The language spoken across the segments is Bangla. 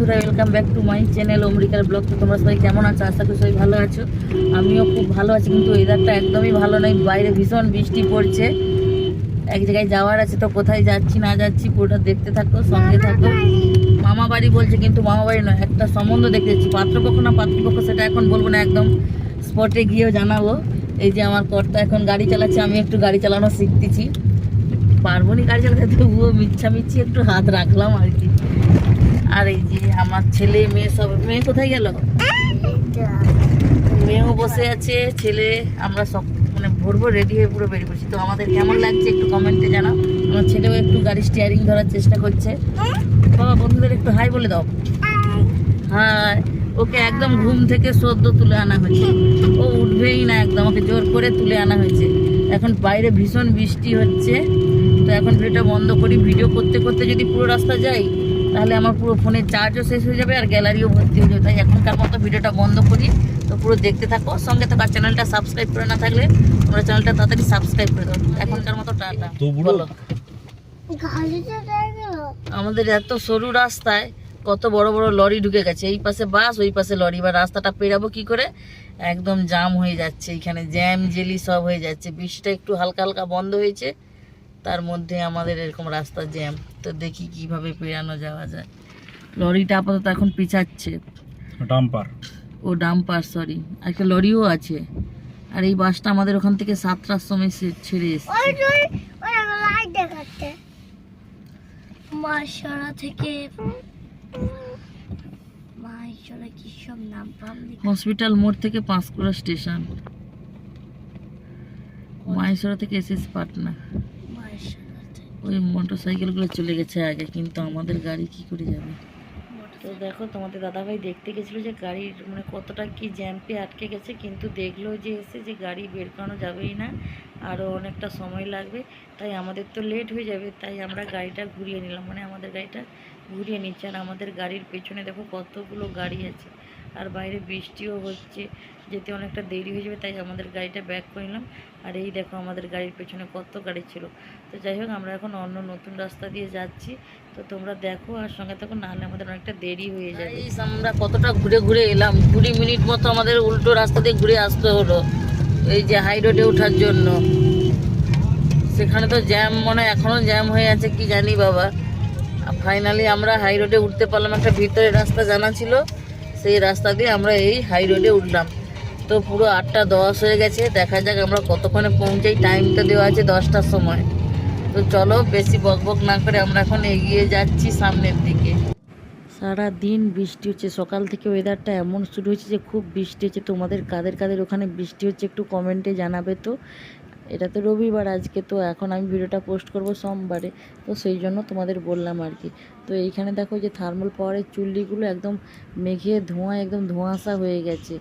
বন্ধুরা welcome back to my channel অমরিকার blog তো তোমরা সবাই কেমন আছো? আশা করি সবাই ভালো আছো। আমিও খুব ভালো আছি, কিন্তু ওয়েদারটা একদমই ভালো নয় বাইরে ভীষণ বৃষ্টি পড়ছে। এক জায়গায় যাওয়ার আছে তো, কোথায় যাচ্ছি, না যাচ্ছি, পুরোটা দেখতে থাকো, সঙ্গে থাকো। মামা বাড়ি বলছে, কিন্তু মামা বাড়ি নয়, একটা সম্বন্ধ দেখতে যাচ্ছি। পাত্রপক্ষ না পাত্রপক্ষ, সেটা এখন বলব না, একদম স্পটে গিয়েও জানাব। এই যে আমার কর্তা এখন গাড়ি চালাচ্ছে, আমি একটু গাড়ি চালানো শিখতেছি। পারব নি গাড়ি চালাতে? তবুও মিচ্ছামিচ্ছি, একটু হাত রাখলাম আর কি। আর এই যে আমার ছেলে, মেয়ে সব মেয়ে কোথায় গেল? মেয়েও বসে আছে, ছেলে, আমরা সব মানে ভরবো রেডি হয়ে পুরো বেরিয়ে পড়ছি। তো আমাদের কেমন লাগছে একটু কমেন্টে জানাও। আমার ছেলেও একটু গাড়ি স্টিয়ারিং ধরার চেষ্টা করছে। বাবা, বন্ধুদের একটু হাই বলে দাও। হাই ওকে একদম ঘুম থেকে সদ্য তুলে আনা হয়েছে। ও উঠবেই না একদম, ওকে জোর করে তুলে আনা হয়েছে। এখন বাইরে ভীষণ বৃষ্টি হচ্ছে। তো এখন ভিডিওটা বন্ধ করি। ভিডিও করতে করতে যদি পুরো রাস্তা যাই তাহলে আমার পুরো ফোনের চার্জও শেষ হয়ে যাবে আর গ্যালারিও ভর্তি হয়ে যাবে। তাই এখনকার মতো ভিডিওটা বন্ধ করি। তো পুরো দেখতে থাকো। সঙ্গে থাকো আর চ্যানেলটা সাবস্ক্রাইব করে না থাকলে তোমরা চ্যানেলটা তাড়াতাড়ি সাবস্ক্রাইব করে দাও। এখনকার মতো টাটা। তো বুড়ো? বলো আমাদের এত সরু রাস্তায় কত বড় বড় লরি ঢুকে গেছে। এই পাশে বাস ওই পাশে লরি। বা রাস্তাটা পেরাবো কি করে? একদম জাম হয়ে যাচ্ছে। এখানে জ্যাম জেলি সব হয়ে যাচ্ছে। বৃষ্টিটা একটু হালকা হালকা বন্ধ হয়েছে। তার মধ্যে আমাদের এরকম রাস্তা জ্যাম তো দেখি কীভাবে পেরানো যাওয়া যায়। লরিটা আপাতত এখন পিছাচ্ছে। ডাম্পার। ও ডাম্পার সরি একটা লরিও আছে। আর এই বাসটা আমাদের ওখান থেকে সাতটার সময় ছেড়ে এসছে। মাসরা থেকে মাসরা কি সব নাম পাম হসপিটাল মোড় থেকে পাঁশকুড়া স্টেশন। মাহেশ্বরা থেকে এসএস পাটনা। ওই মোটর সাইকেলগুলো চলে গেছে আগে, কিন্তু আমাদের গাড়ি কি করে যাবে? তো দেখো, তোমাদের দাদাভাই দেখতে গেছিল যে গাড়ির মানে কতটা কি জ্যাম্পে আটকে গেছে, কিন্তু দেখল যে এসে যে গাড়ি বের করানো যাবেই না আরও অনেকটা সময় লাগবে, তাই আমাদের তো লেট হয়ে যাবে, তাই আমরা গাড়িটা ঘুরিয়ে নিলাম। মানে আমাদের গাড়িটা ঘুরিয়ে নিচ্ছে, আর আমাদের গাড়ির পেছনে দেখো কতগুলো গাড়ি আছে। আর বাইরে বৃষ্টিও হচ্ছে, যেতে অনেকটা দেরি হয়ে যাবে, তাই আমাদের গাড়িটা ব্যাক করে নিলাম। আর এই দেখো আমাদের গাড়ির পেছনে কত গাড়ি ছিল। তো যাই হোক, আমরা এখন অন্য নতুন রাস্তা দিয়ে যাচ্ছি। তো তোমরা দেখো আর সঙ্গে থাকো নাহলে আমাদের অনেকটা দেরি হয়ে যাবে। আমরা কতটা ঘুরে ঘুরে এলাম। কুড়ি মিনিট মতো আমাদের উল্টো রাস্তা দিয়ে ঘুরে আসতে হলো, এই যে হাই রোডে ওঠার জন্য। সেখানে তো জ্যাম মনে এখনও জ্যাম হয়ে আছে, কি জানি বাবা। ফাইনালি আমরা হাই রোডে উঠতে পারলাম, একটা ভিতরে রাস্তা জানা ছিল। সেই রাস্তা দিয়ে আমরা এই হাই রোডে উঠলাম। তো পুরো আটটা দশ হয়ে গেছে, দেখা যাক আমরা কতক্ষণে পৌঁছাই। টাইমটা দেওয়া আছে দশটার সময়। তো চলো বেশি বকবক না করে আমরা এখন এগিয়ে যাচ্ছি সামনের দিকে। সারা দিন বৃষ্টি হচ্ছে। সকাল থেকে ওয়েদারটা এমন শুরু হয়েছে যে, খুব বৃষ্টি হচ্ছে। তোমাদের কাদের কাদের ওখানে বৃষ্টি হচ্ছে একটু কমেন্টে জানাবে তো। এটা তো রবিবার আজকে, তো এখন আমি ভিডিওটা পোস্ট করব সোমবারে। তো সেই জন্য তোমাদের বললাম আর কি। তো এইখানে দেখো যে থার্মাল পাওয়ারের চুল্লিগুলো একদম মেঘে ধোঁয়া, একদম ধোঁয়াশা হয়ে গেছে।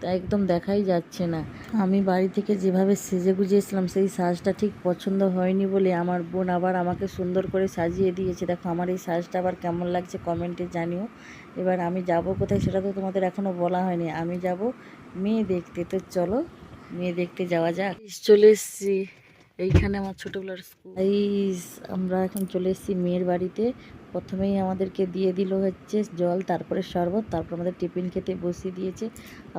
তা একদম দেখাই যাচ্ছে না। আমি বাড়ি থেকে যেভাবে সেজে গুজিয়েছিলাম সেই সাজটা ঠিক পছন্দ হয়নি বলে আমার বোন আবার আমাকে সুন্দর করে সাজিয়ে দিয়েছে। দেখো আমার এই সাজটা আবার কেমন লাগছে কমেন্টে জানিও। এবার আমি যাব কোথায় সেটা তো তোমাদের এখনও বলা হয়নি। আমি যাব মেয়ে দেখতে। তো চলো মেয়ে দেখতে যাওয়া যাক। চলে এসছি এইখানে আমার ছোটোবেলার স্কুল আমরা এখন চলে এসেছি মেয়ের বাড়িতে। প্রথমেই আমাদেরকে দিয়ে দিল হচ্ছে জল, তারপরে শরবত, তারপর আমাদের টিফিন খেতে বসিয়ে দিয়েছে।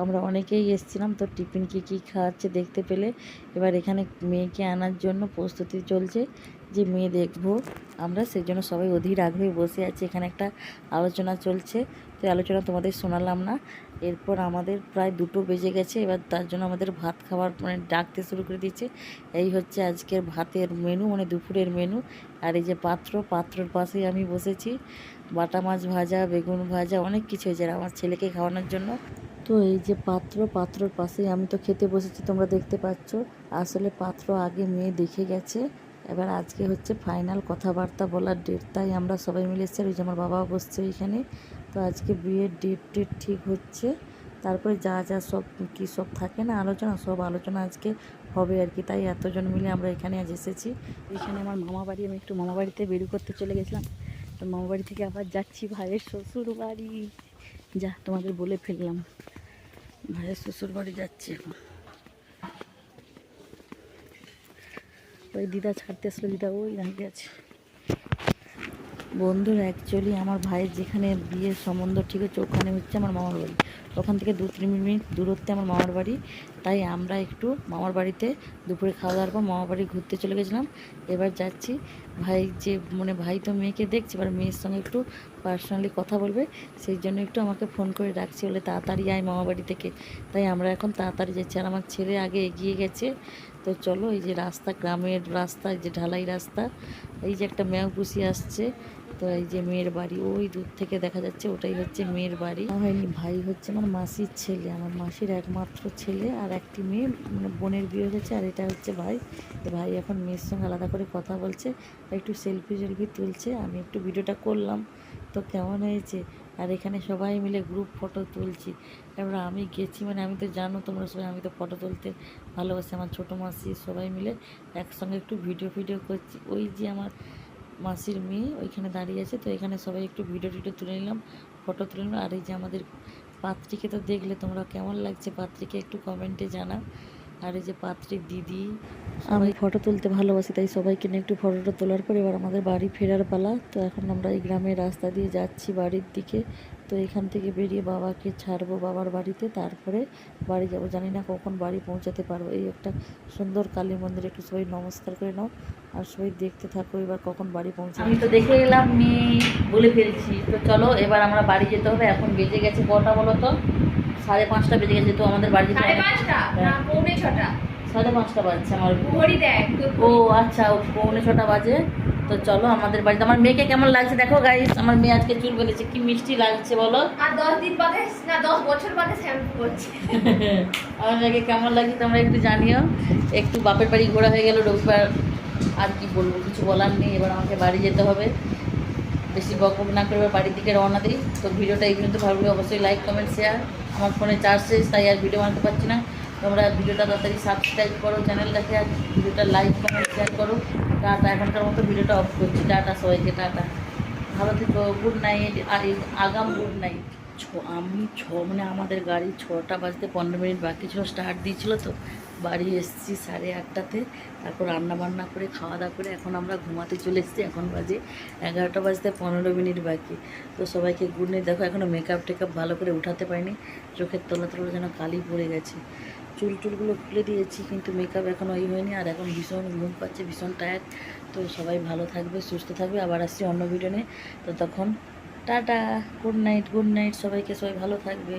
আমরা অনেকেই এসেছিলাম, তো টিফিন কী কী খাওয়াচ্ছে দেখতে পেলে। এবার এখানে মেয়েকে আনার জন্য প্রস্তুতি চলছে যে মেয়ে দেখব আমরা, সেই জন্য সবাই অধীর আগ্রহে বসে আছি। এখানে একটা আলোচনা চলছে। তো আলোচনা তোমাদের শোনালাম না। এরপর আমাদের প্রায় দুটো বেজে গেছে, এবার তার জন্য আমাদের ভাত খাওয়ার মানে ডাকতে শুরু করে দিয়েছে এই হচ্ছে আজকের ভাতের মেনু মানে দুপুরের মেনু আর এই যে পাত্র, পাত্রর পাশেই আমি বসেছি। বাটা মাছ ভাজা, বেগুন ভাজা, অনেক কিছু হয়েছে আমার ছেলেকে খাওয়ানোর জন্য। তো এই যে পাত্র, পাত্রর পাশেই আমি তো খেতে বসেছি, তোমরা দেখতে পাচ্ছ। আসলে পাত্র আগে মেয়ে দেখে গেছে। এবার আজকে হচ্ছে ফাইনাল কথাবার্তা বলার ডেট তাই আমরা সবাই মিলে এসেছি ওই যে আমার বাবা বসছে এখানে। তো আজকে বিয়ের ডেট টেট ঠিক হচ্ছে। তারপরে যা যা সব কী সব থাকে না আলোচনা, সব আলোচনা আজকে হবে আর কি। তাই এতজন মিলে আমরা এখানে আজ এসেছি। এখানে আমার মামা বাড়ি, আমি একটু মামা বাড়িতে বেরু করতে চলে গেছিলাম। তো মামা বাড়ি থেকে আবার যাচ্ছি ভাইয়ের শ্বশুর বাড়ি। যা, তোমাদের বলে ফেললাম। ভাইয়ের শ্বশুর বাড়ি যাচ্ছি এখন। ওই দিদা ছাড়তে আসলো, দিদা ওই দাঁড়িয়ে আছে। বন্ধুরা অ্যাকচুয়ালি আমার ভাইয়ের যেখানে বিয়ের সম্বন্ধ ঠিক হচ্ছে ওখানে হচ্ছে আমার মামার বাড়ি। ওখান থেকে দু তিন মিনিট দূরত্বে আমার মামার বাড়ি, তাই আমরা একটু মামার বাড়িতে দুপুরে খাওয়া দাওয়ার পর মামার বাড়ি ঘুরতে চলে গেছিলাম। এবার যাচ্ছি, ভাই যে মানে ভাই তো মেয়েকে দেখছে, এবার মেয়ের সঙ্গে একটু পার্সোনালি কথা বলবে, সেই জন্য একটু আমাকে ফোন করে ডাকছি, বলে তাড়াতাড়ি আয় মামা বাড়ি থেকে। তাই আমরা এখন তাড়াতাড়ি যাচ্ছি, আর আমার ছেলে আগে এগিয়ে গেছে। তো চলো, এই যে রাস্তা, গ্রামের রাস্তা, এই যে ঢালাই রাস্তা, এই যে একটা ম্যাও পুষি আসছে তো এই যে মেয়ের বাড়ি, ওই দূর থেকে দেখা যাচ্ছে ওটাই হচ্ছে মেয়ের বাড়ি। হয়নি ভাই হচ্ছে আমার মাসির ছেলে, আমার মাসির একমাত্র ছেলে আর একটি মেয়ে মানে বোনের বিয়ে হয়েছে আর এটা হচ্ছে ভাই। ভাই এখন মেয়ের সঙ্গে আলাদা করে কথা বলছে, একটু সেলফি সেলফি তুলছে, আমি একটু ভিডিওটা করলাম। তো কেমন হয়েছে? আর এখানে সবাই মিলে গ্রুপ ফটো তুলছি। এবার আমি গেছি মানে আমি তো জানো তোমরা সবাই, আমি তো ফটো তুলতে ভালোবাসি। আমার ছোটো মাসি সবাই মিলে একসঙ্গে একটু ভিডিও ফিডিও করছি। ওই যে আমার মাসির মেয়ে ওইখানে দাঁড়িয়ে আছে, তো এখানে সবাই একটু ভিডিও টিডিও তুলে নিলাম ফটো তুলে নিলাম। আর এই যে আমাদের পাত্রীকে তো দেখলে তোমরা কেমন লাগছে? পাত্রীকে একটু কমেন্টে জানা আর এই যে পাত্রীর দিদি আমি ফটো তুলতে ভালোবাসি, তাই সবাইকে নিয়ে একটু ফটোটা তোলার পর এবার আমাদের বাড়ি ফেরার পালা। তো এখন আমরা এই গ্রামের রাস্তা দিয়ে যাচ্ছি বাড়ির দিকে। তো এখান থেকে বেরিয়ে বাবাকে ছাড়বো বাবার বাড়িতে। তারপরে বাড়ি যাব। জানি না কখন বাড়ি পৌঁছাতে পারব। এই একটা সুন্দর কালী মন্দিরে। একটু সবাই নমস্কার করে নাও আর সবাই দেখতে থাকো এবার কখন বাড়ি পৌঁছাবে। আমি তো দেখে এলাম মেয়ে বলে ফেলছি। তো চলো এবার আমরা বাড়ি যেতে হবে। এখন বেজে গেছে কটা বলো তো? সাড়ে পাঁচটা বেজে গেছে তো আমাদের বাড়ি যেতে হবে। পৌনে ছটা। সাড়ে পাঁচটা বাজছে আমার ঘড়ি দেখ। ও আচ্ছা ও পৌনে ছটা বাজে। তো চলো আমাদের বাড়িতে। আমার মেয়েকে কেমন লাগছে দেখো গাইস আমার মেয়ে আজকে চুল বেঁধেছে কি মিষ্টি লাগছে বলো? আর দশ দিন বাদে না দশ বছর বাদে শ্যাম্পু করছে। আমার মেয়েকে কেমন লাগছে তোমরা একটু জানিও। একটু বাপের বাড়ি ঘোরা হয়ে গেল রবিবার। আর কি বলব কিছু বলার নেই এবার আমাকে বাড়ি যেতে হবে। বেশি বক বক না করে বাড়ির দিকে রওনা দিই। তো ভিডিওটা এই পর্যন্ত ভালো লাগলে অবশ্যই লাইক কমেন্ট শেয়ার আমার ফোনে চার্জ শেষ তাই আর ভিডিও বানাতে পারছি না। তোমরা ভিডিওটা তাড়াতাড়ি সাবস্ক্রাইব করো চ্যানেলটাকে আর ভিডিওটা লাইক কমেন্ট শেয়ার করো। টাটা, এখনকার মতো ভিডিওটা অফ করছি। টাটা সবাইকে, টাটা। ভালো থেকো গুড নাইট আর আগাম গুড নাইট ছ, আমি ছ মানে আমাদের গাড়ি ছটা বাজতে পনেরো মিনিট বাকি ছিল স্টার্ট দিয়েছিল তো। বাড়ি এসেছি সাড়ে আটটাতে, তারপর রান্না বান্না করে খাওয়া দাওয়া করে এখন আমরা ঘুমাতে চলে এসেছি। এখন বাজে এগারোটা বাজতে পনেরো মিনিট বাকি। তো সবাইকে গুড নাইট দেখো এখনও মেকআপ টেকআপ ভালো করে উঠাতে পারিনি। চোখের তলা তলা যেন কালি পড়ে গেছে। চুল টুলগুলো খুলে দিয়েছি, কিন্তু মেকআপ এখন ওই হয়নি, আর এখন ভীষণ ঘুম পাচ্ছে, ভীষণ টায়ার্ড তো সবাই ভালো থাকবে, সুস্থ থাকবে, আবার আসছি অন্য ভিডিও নিয়ে, তো তখন tata good night good night সবাইকে সবাই ভালো থাকবে।